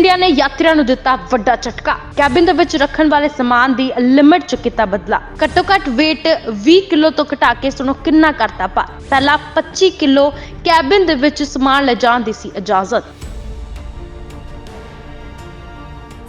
India ਨੇ ਯਾਤਰੀਆਂ ਨੂੰ ਦਿੱਤਾ ਵੱਡਾ ਝਟਕਾ। ਕੈਬਿਨ ਦੇ ਵਿੱਚ ਰੱਖਣ ਵਾਲੇ ਸਮਾਨ ਦੀ ਲਿਮਿਟ 'ਚ ਕੀਤਾ ਬਦਲਾ। ਘੱਟੋ ਘੱਟ weight 20 ਕਿਲੋ ਤੋਂ ਘਟਾ ਕੇ ਸੁਣੋ ਕਿੰਨਾ ਕਰਤਾ ਪਾ ਪਹਿਲਾਂ 25 ਕਿਲੋ ਕੈਬਿਨ ਦੇ ਵਿੱਚ ਸਮਾਨ ਲਿਜਾਣ ਦੀ ਸੀ ਇਜਾਜ਼ਤ।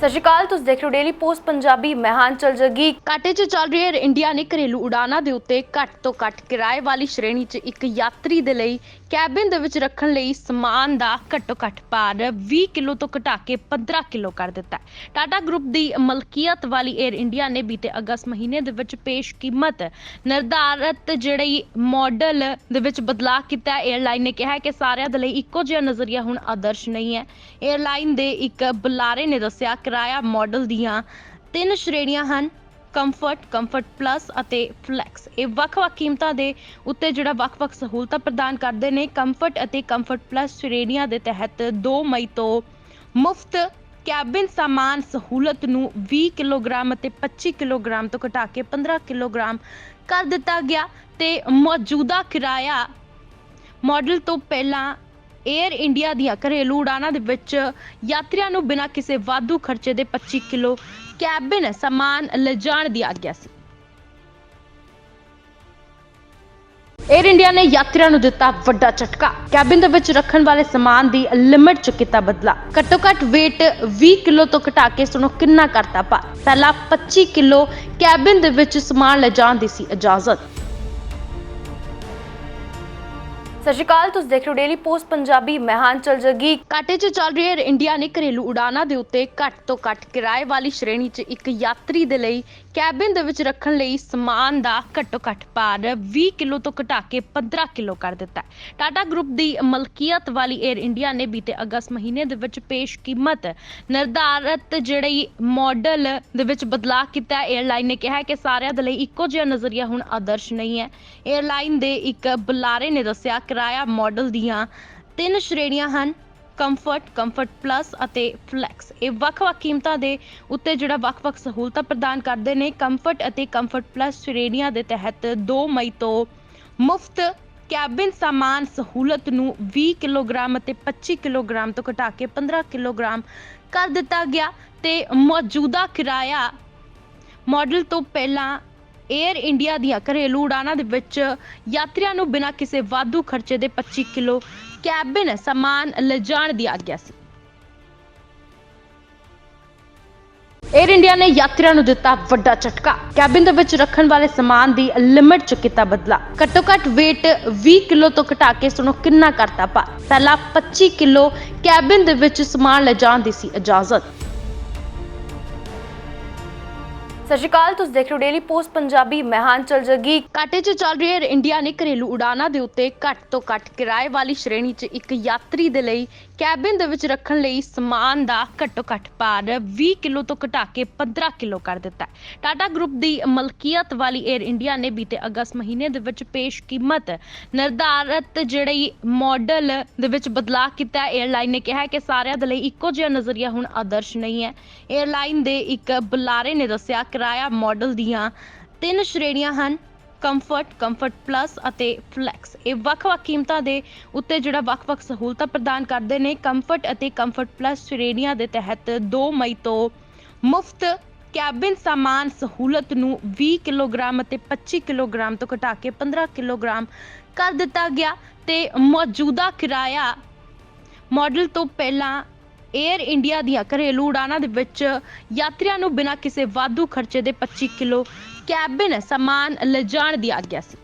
ਸਤਿ ਸ਼੍ਰੀ ਅਕਾਲ, ਤੁਸੀਂ ਦੇਖ ਰਹੇ ਹੋ ਡੇਲੀ ਪੋਸਟ ਪੰਜਾਬੀ ਮਹਿਾਨ ਚਲ ਜਗੀ। ਕਾਟੇ 'ਚ ਚੱਲ ਰਹੀ ਹੈ ਇੰਡੀਆ ਨੇ ਘਰੇਲੂ ਉਡਾਨਾਂ ਦੇ ਉੱਤੇ ਘੱਟ ਤੋਂ ਘੱਟ ਕਿਰਾਏ ਵਾਲੀ ਸ਼੍ਰੇਣੀ 'ਚ ਇੱਕ ਯਾਤਰੀ ਦੇ ਲਈ ਕੈਬਿਨ ਦੇ ਵਿੱਚ ਰੱਖਣ ਲਈ ਸਮਾਨ ਦਾ ਘੱਟੋ ਘੱਟ ਭਾਰ 20 ਕਿਲੋ ਤੋਂ ਘਟਾ ਕੇ 15 ਕਿਲੋ ਕਰ ਦਿੱਤਾ ਟਾਟਾ ਗਰੁੱਪ ਦੀ ਮਲਕੀਅਤ ਵਾਲੀ 에ਅਰ ਇੰਡੀਆ ਨੇ ਬੀਤੇ ਅਗਸਤ ਮਹੀਨੇ ਦੇ ਵਿੱਚ ਪੇਸ਼ ਕੀਮਤ ਨਿਰਧਾਰਤ ਜਿਹੜੀ ਮਾਡਲ ਦੇ ਵਿੱਚ ਬਦਲਾਅ ਕੀਤਾ 에ਅਰਲਾਈਨ ਨੇ ਕਿਹਾ ਕਿ ਸਾਰਿਆਂ ਦੇ ਲਈ ਇੱਕੋ ਜਿਹਾ ਨਜ਼ਰੀਆ ਹੁਣ ਆਦਰਸ਼ ਨਹੀਂ ਹੈ। 에ਅਰਲਾਈਨ ਦੇ ਇੱਕ ਬੁਲਾਰੇ ਨੇ ਦੱਸਿਆ ਕਿਰਾਇਆ ਮਾਡਲ ਦੀਆਂ ਤਿੰਨ ਸ਼੍ਰੇਣੀਆਂ ਹਨ ਕੰਫਰਟ ਕੰਫਰਟ ਪਲੱਸ ਅਤੇ ਫਲੈਕਸ ਇਹ ਵੱਖ-ਵੱਖ ਕੀਮਤਾਂ ਦੇ ਉੱਤੇ ਜਿਹੜਾ ਵੱਖ-ਵੱਖ ਸਹੂਲਤਾਂ ਪ੍ਰਦਾਨ ਕਰਦੇ ਨੇ ਕੰਫਰਟ ਅਤੇ ਕੰਫਰਟ ਪਲੱਸ ਸ਼੍ਰੇਣੀਆਂ ਦੇ ਤਹਿਤ 2 ਮਈ ਤੋਂ ਮੁਫਤ ਕੈਬਿਨ ਸਾਮਾਨ ਸਹੂਲਤ ਨੂੰ 20 ਕਿਲੋਗ੍ਰਾਮ ਅਤੇ 25 ਕਿਲੋਗ੍ਰਾਮ ਤੋਂ ਘਟਾ ਕੇ 15 ਕਿਲੋਗ੍ਰਾਮ ਕਰ ਦਿੱਤਾ ਗਿਆ ਤੇ ਮੌਜੂਦਾ ਕਿਰਾਇਆ ਮਾਡਲ ਤੋਂ ਪਹਿਲਾਂ 에ਅਰ ਇੰਡੀਆ ਦੀਆਂ ਘਰੇਲੂ ਉਡਾਨਾਂ ਦੇ ਵਿੱਚ ਯਾਤਰੀਆਂ ਨੂੰ ਬਿਨਾਂ ਕਿਸੇ ਵਾਧੂ ਖਰਚੇ ਦੇ 25 ਕਿਲੋ ਕੈਬਿਨ ਸਾਮਾਨ ਲਿਜਾਣ ਦੀ ਆਗਿਆ ਸੀ। 에ਅਰ ਇੰਡੀਆ ਨੇ ਯਾਤਰੀਆਂ ਨੂੰ ਦਿੱਤਾ ਵੱਡਾ ਝਟਕਾ। ਕੈਬਿਨ ਦੇ ਵਿੱਚ ਰੱਖਣ ਵਾਲੇ ਸਮਾਨ ਦੀ ਲਿਮਿਟ 'ਚ ਕੀਤਾ ਬਦਲਾ। ਘੱਟੋ ਘੱਟ weight 20 ਕਿਲੋ ਤੋਂ ਘਟਾ ਕੇ ਸੁਣੋ ਕਿੰਨਾ ਕਰਤਾ ਪਾ ਪਹਿਲਾਂ 25 ਕਿਲੋ ਕੈਬਿਨ ਦੇ ਵਿੱਚ ਸਮਾਨ ਲਿਜਾਣ ਦੀ ਸੀ ਇਜਾਜ਼ਤ। ਸਤਿ ਸ਼੍ਰੀ ਅਕਾਲ, ਤੁਸੀਂ ਦੇਖ ਰਹੇ ਹੋ ਡੇਲੀ ਪੋਸਟ ਪੰਜਾਬੀ ਮਹਾਨ ਚਲ ਜਗੀ। ਕਾਟੇ 'ਚ ਚੱਲ ਰਹੀ ਏਅਰ ਇੰਡੀਆ ਨੇ ਘਰੇਲੂ ਉਡਾਨਾਂ ਦੇ ਉੱਤੇ ਘੱਟ ਤੋਂ ਘੱਟ ਕਿਰਾਏ ਵਾਲੀ ਸ਼੍ਰੇਣੀ 'ਚ ਇੱਕ ਯਾਤਰੀ ਦੇ ਲਈ ਕੈਬਿਨ ਦੇ ਵਿੱਚ ਰੱਖਣ ਲਈ ਸਮਾਨ ਦਾ ਘੱਟੋ ਘੱਟ ਭਾਰ 20 ਕਿਲੋ ਤੋਂ ਘਟਾ ਕੇ 15 ਕਿਲੋ ਕਰ ਦਿੱਤਾ ਹੈ। ਟਾਟਾ ਗਰੁੱਪ ਦੀ ਮਲਕੀਅਤ ਵਾਲੀ ਏਅਰ ਇੰਡੀਆ ਨੇ ਬੀਤੇ ਅਗਸਤ ਮਹੀਨੇ ਦੇ ਵਿੱਚ ਪੇਸ਼ ਕੀਮਤ ਨਿਰਧਾਰਤ ਜਿਹੜੀ ਮਾਡਲ ਦੇ ਵਿੱਚ ਬਦਲਾਅ ਕੀਤਾ ਏਅਰਲਾਈਨ ਨੇ ਕਿਹਾ ਕਿ ਸਾਰਿਆਂ ਦੇ ਲਈ ਇੱਕੋ ਜਿਹਾ ਨਜ਼ਰੀਆ ਹੁਣ ਆਦਰਸ਼ ਨਹੀਂ ਹੈ। ਏਅਰਲਾਈਨ ਦੇ ਇੱਕ ਬੁਲਾਰੇ ਨੇ ਦੱਸਿਆ ਕਿਰਾਇਆ ਮਾਡਲ ਦੀਆਂ ਤਿੰਨ ਸ਼੍ਰੇਣੀਆਂ ਹਨ ਕੰਫਰਟ ਕੰਫਰਟ ਪਲੱਸ ਅਤੇ ਫਲੈਕਸ ਇਹ ਵੱਖ-ਵੱਖ ਕੀਮਤਾਂ ਦੇ ਉੱਤੇ ਜਿਹੜਾ ਵੱਖ-ਵੱਖ ਸਹੂਲਤਾਂ ਪ੍ਰਦਾਨ ਕਰਦੇ ਨੇ। ਕੰਫਰਟ ਅਤੇ ਕੰਫਰਟ ਪਲੱਸ ਸ਼੍ਰੇਣੀਆਂ ਦੇ ਤਹਿਤ 2 ਮਈ ਤੋਂ ਮੁਫਤ ਕੈਬਿਨ ਸਾਮਾਨ ਸਹੂਲਤ ਨੂੰ 20 ਕਿਲੋਗ੍ਰਾਮ ਅਤੇ 25 ਕਿਲੋਗ੍ਰਾਮ ਤੋਂ ਘਟਾ ਕੇ 15 ਕਿਲੋਗ੍ਰਾਮ ਕਰ ਦਿੱਤਾ ਗਿਆ ਤੇ ਮੌਜੂਦਾ ਕਿਰਾਇਆ ਮਾਡਲ ਤੋਂ ਪਹਿਲਾਂ 에ਅਰ ਇੰਡੀਆ ਦੀਆਂ ਘਰੇਲੂ ਉਡਾਨਾਂ ਦੇ ਵਿੱਚ ਯਾਤਰੀਆਂ ਨੂੰ ਬਿਨਾਂ ਕਿਸੇ ਵਾਧੂ ਖਰਚੇ ਦੇ 25 ਕਿਲੋ ਕੈਬਿਨ ਸਾਮਾਨ ਲਿਜਾਣ ਦੀ ਆਗਿਆ ਸੀ। 에ਅਰ ਇੰਡੀਆ ਨੇ ਯਾਤਰੀਆਂ ਨੂੰ ਦਿੱਤਾ ਵੱਡਾ ਝਟਕਾ। ਕੈਬਿਨ ਦੇ ਵਿੱਚ ਰੱਖਣ ਵਾਲੇ ਸਮਾਨ ਦੀ ਲਿਮਿਟ 'ਚ ਕੀਤਾ ਬਦਲਾ। ਘੱਟੋ ਘੱਟ weight 20 ਕਿਲੋ ਤੋਂ ਘਟਾ ਕੇ ਸੁਣੋ ਕਿੰਨਾ ਕਰਤਾ ਪਾ ਪਹਿਲਾਂ 25 ਕਿਲੋ ਕੈਬਿਨ ਦੇ ਵਿੱਚ ਸਮਾਨ ਲਿਜਾਣ ਦੀ ਸੀ ਇਜਾਜ਼ਤ। ਸਤਿ ਸ਼੍ਰੀ ਅਕਾਲ, ਤੁਸੀਂ ਦੇਖ ਰਹੇ ਹੋ ਡੇਲੀ ਪੋਸਟ ਪੰਜਾਬੀ, ਮੈਂ ਚਲ ਜਗੀ। ਕਾਟੇ 'ਚ ਚੱਲ ਰਹੀ ਏਅਰ ਇੰਡੀਆ ਨੇ ਘਰੇਲੂ ਉਡਾਨਾਂ ਦੇ ਉੱਤੇ ਘੱਟ ਤੋਂ ਘੱਟ ਕਿਰਾਏ ਵਾਲੀ ਸ਼੍ਰੇਣੀ 'ਚ ਇੱਕ ਯਾਤਰੀ ਦੇ ਲਈ ਕੈਬਿਨ ਦੇ ਵਿੱਚ ਰੱਖਣ ਲਈ ਸਮਾਨ ਦਾ ਘੱਟੋ ਘੱਟ ਭਾਰ ਵੀਹ ਕਿੱਲੋ ਤੋਂ ਘਟਾ ਕੇ ਪੰਦਰਾਂ ਕਿੱਲੋ ਕਰ ਦਿੱਤਾ ਹੈ। ਟਾਟਾ ਗਰੁੱਪ ਦੀ ਮਲਕੀਅਤ ਵਾਲੀ ਏਅਰ ਇੰਡੀਆ ਨੇ ਬੀਤੇ ਅਗਸਤ ਮਹੀਨੇ ਦੇ ਵਿੱਚ ਪੇਸ਼ ਕੀਮਤ ਨਿਰਧਾਰਤ ਜਿਹੜੀ ਮਾਡਲ ਦੇ ਵਿੱਚ ਬਦਲਾਅ ਕੀਤਾ 에ਅਰਲਾਈਨ ਨੇ ਕਿਹਾ ਕਿ ਸਾਰਿਆਂ ਦੇ ਲਈ ਇੱਕੋ ਜਿਹਾ ਨਜ਼ਰੀਆ ਹੁਣ ਆਦਰਸ਼ ਨਹੀਂ ਹੈ। 에ਅਰਲਾਈਨ ਦੇ ਇੱਕ ਬੁਲਾਰੇ ਨੇ ਦੱਸਿਆ, ਕਿਰਾਇਆ ਮਾਡਲ ਦੀਆਂ ਤਿੰਨ ਸ਼੍ਰੇਣੀਆਂ ਹਨ। ਕੰਫਰਟ ਕੰਫਰਟ ਪਲੱਸ ਅਤੇ ਫਲੈਕਸ ਇਹ ਵੱਖ-ਵੱਖ ਕੀਮਤਾਂ ਦੇ ਉੱਤੇ ਜਿਹੜਾ ਵੱਖ-ਵੱਖ ਸਹੂਲਤਾਂ ਪ੍ਰਦਾਨ ਕਰਦੇ ਨੇ। ਕੰਫਰਟ ਅਤੇ ਕੰਫਰਟ ਪਲੱਸ ਸ਼੍ਰੇਣੀਆਂ ਦੇ ਤਹਿਤ 2 ਮਈ ਤੋਂ ਮੁਫਤ ਕੈਬਿਨ ਸਾਮਾਨ ਸਹੂਲਤ ਨੂੰ 20 ਕਿਲੋਗ੍ਰਾਮ ਅਤੇ 25 ਕਿਲੋਗ੍ਰਾਮ ਤੋਂ ਘਟਾ ਕੇ 15 ਕਿਲੋਗ੍ਰਾਮ ਕਰ ਦਿੱਤਾ ਗਿਆ ਤੇ ਮੌਜੂਦਾ ਕਿਰਾਇਆ ਮਾਡਲ ਤੋਂ ਪਹਿਲਾਂ 에ਅਰ ਇੰਡੀਆ ਦੀਆਂ ਘਰੇਲੂ ਉਡਾਨਾਂ ਦੇ ਵਿੱਚ ਯਾਤਰੀਆਂ ਨੂੰ ਬਿਨਾਂ ਕਿਸੇ ਵਾਧੂ ਖਰਚੇ ਦੇ 25 ਕਿਲੋ ਕੈਬਿਨ ਸਮਾਨ ਲਿਜਾਣ ਦੀ ਆਗਿਆ ਸੀ।